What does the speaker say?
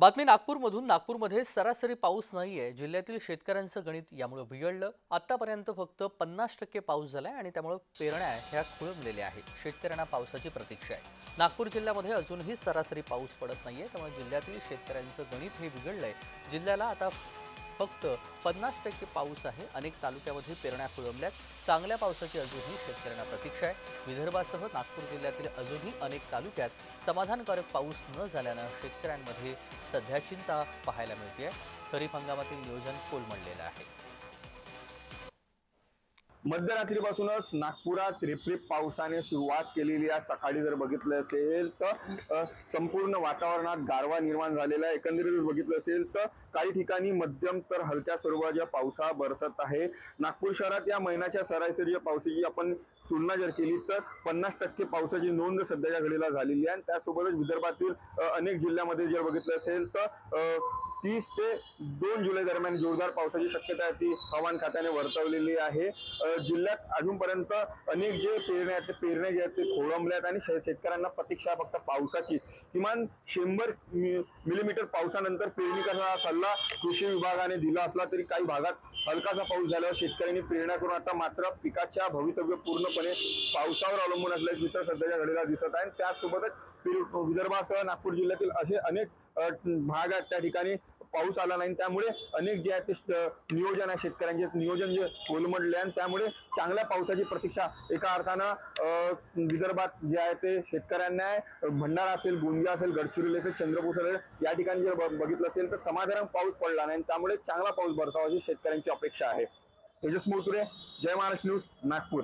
बातमी नागपूरमधून. नागपूरमध्ये सरासरी पाऊस नाही आहे जिल्ह्यातील शेतकऱ्यांचं गणित यामुळे बिघडलं. आतापर्यंत फक्त पन्नास टक्के पाऊस झालाय आणि त्यामुळे पेरण्या ह्या खुळंबलेल्या आहेत. शेतकऱ्यांना पावसाची प्रतीक्षा आहे. नागपूर जिल्ह्यामध्ये अजूनही सरासरी पाऊस पडत नाहीये. त्यामुळे जिल्ह्यातील शेतकऱ्यांचं गणित हे बिघडलंय. जिल्ह्याला आता फक्त पन्नास टक्के पाऊस आहे. अनेक तालुक्यामध्ये पेरण्या खोळंबल्यात. चांगल्या पावसाची अजूनही शेतकऱ्यांना प्रतीक्षा आहे. विदर्भासह नागपूर जिल्ह्यातील अजूनही अनेक तालुक्यात समाधानकारक पाऊस न झाल्यानं शेतकऱ्यांमध्ये सध्या चिंता पाहायला मिळते आहे खरीप हंगामातील नियोजन कोलमडलेलं आहे. मध्यरात्रीपासूनच नागपुरात रिपरिप पावसाने सुरुवात केलेली आहे. सकाळी जर बघितलं असेल तर संपूर्ण वातावरणात गारवा निर्माण झालेला आहे. एकंदरीतच बघितलं असेल तर काही ठिकाणी मध्यम तर हलक्या स्वरूपाच्या पावसा बरसत आहे. नागपूर शहरात या महिन्याच्या सरासरी पावसाची आपण तुलना जर केली तर पन्नास टक्के पावसाची नोंद सध्याच्या घडीला झालेली आहे. आणि त्यासोबतच विदर्भातील अनेक जिल्ह्यामध्ये जर बघितलं असेल तर तीस ते दोन जुलै दरम्यान जोरदार पावसाची शक्यता आहे. ती हवामान खात्याने वर्तवलेली आहे. जिल्ह्यात अजूनपर्यंत अनेक जे पेरण्या आहेत ते पेरण्या जे आहेत ते खोळंबल्या आहेत आणि शे- शेतकऱ्यांना प्रतीक्षा फक्त पावसाची. किमान शंभर मिलीमीटर पावसानंतर पेरणी करण्याचा सल्ला कृषी विभागाने दिला असला तरी काही भागात हलकासा पाऊस झाल्यावर शेतकऱ्यांनी पेरण्या करून आता मात्र पिकाच्या भवितव्य पूर्णपणे पावसावर अवलंबून असल्याचे चित्र सध्याच्या घडीला दिसत आहे. आणि त्याचसोबतच विदर्भासह नागपूर जिल्ह्यातील असे अनेक भाग आहेत त्या ठिकाणी. पाऊस आला नाही त्यामुळे अनेक जे आहे ते नियोजन आहे शेतकऱ्यांचे. नियोजन जे कोलमडले आहे आणि त्यामुळे चांगल्या पावसाची प्रतीक्षा एका अर्थानं विदर्भात जे आहे ते शेतकऱ्यांना आहे. भंडारा असेल गोंदिया असेल गडचिरोली असेल चंद्रपूर असेल या ठिकाणी जर बघितलं असेल तर समाधान पाऊस पडला नाही त्यामुळे चांगला पाऊस बरसावा अशी शेतकऱ्यांची अपेक्षा आहे. तेजस मोतुरे जय महाराष्ट्र न्यूज नागपूर.